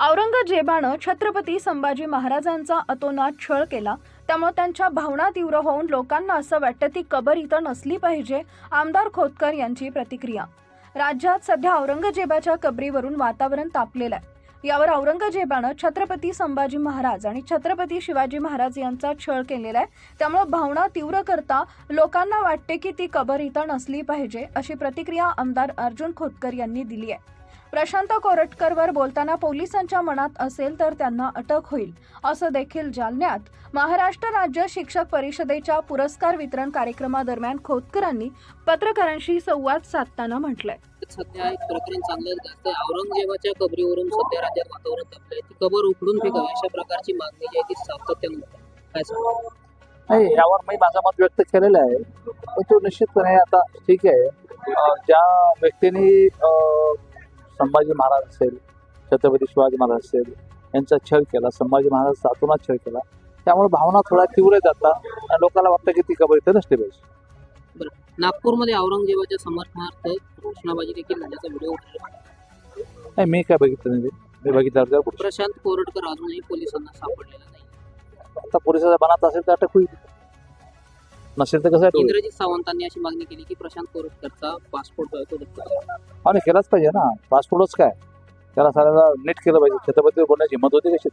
औरंगजेबानं छत्रपती संभाजी महाराजांचा अतोनात छळ केला. त्यामुळे त्यांच्या भावना तीव्र होऊन लोकांना असं वाटतं ती कबर इथं नसली पाहिजे आमदार खोतकर यांची प्रतिक्रिया. राज्यात सध्या औरंगजेबाच्या कबरीवरून वातावरण तापलेलं आहे. यावर औरंगजेबानं छत्रपती संभाजी महाराज आणि छत्रपती शिवाजी महाराज यांचा छळ केलेला आहे. त्यामुळे भावना तीव्र करता लोकांना वाटते की ती कबर इथं नसली पाहिजे अशी प्रतिक्रिया आमदार अर्जुन खोतकर यांनी दिली आहे. प्रशांत कोरटकरवर बोलताना पोलिसांच्या मनात असेल तर त्यांना अटक होईल असं देखील जालन्यात महाराष्ट्र राज्य शिक्षक परिषदेच्या पुरस्कार वितरण कार्यक्रमादरम्यान खोतकरांनी पत्रकारांशी संवाद साधताना म्हटलंय. सध्या एक प्रकरण चांगलं गाजतंय औरंगजेबाच्या कबरीवरून सध्या राज्यात वातावरण तापलंय. ती कबर उखडून फेकावी अशा प्रकारची मागणी जी आहे ती सातत्यानं. होत आहे काय सांगा? नाही यावर मी माझं मत व्यक्त केलेलं आहे. पण तो निश्चितपणे आता ठीक आहे. अं, ज्या व्यक्तीने अं, संभाजी महाराज असेल छत्रपती शिवाजी महाराज असेल यांचा छळ केला संभाजी महाराज अतोनात छळ केला. त्यामुळे भावना थोड्या तीव्र जातात आणि लोकांना वाटतं की ती कबर इथं नसली पाहिजे. नागपूरमध्ये औरंगजेबाच्या समर्थनार्थ घोषणाबाजी देखील झाल्याचा व्हिडिओ नाही मी काय बघितलं नाही. मी पुढचं. प्रशांत कोरटकर अजूनही पोलिसांना सापडलेला नाही. आता पोलिसाच्या मनात असेल तर अटक होईल. नसेल तर कसं होईल? इंद्रजित सावंतांनी अशी मागणी केली की प्रशांत कोरटकरचा पासपोर्ट जो आहे तो रद्द करावा. आणि केलाच पाहिजे ना पासपोर्टच काय त्याला साऱ्याला नीट केलं पाहिजे छत्रपती बोलण्याची हिंमत होती कशी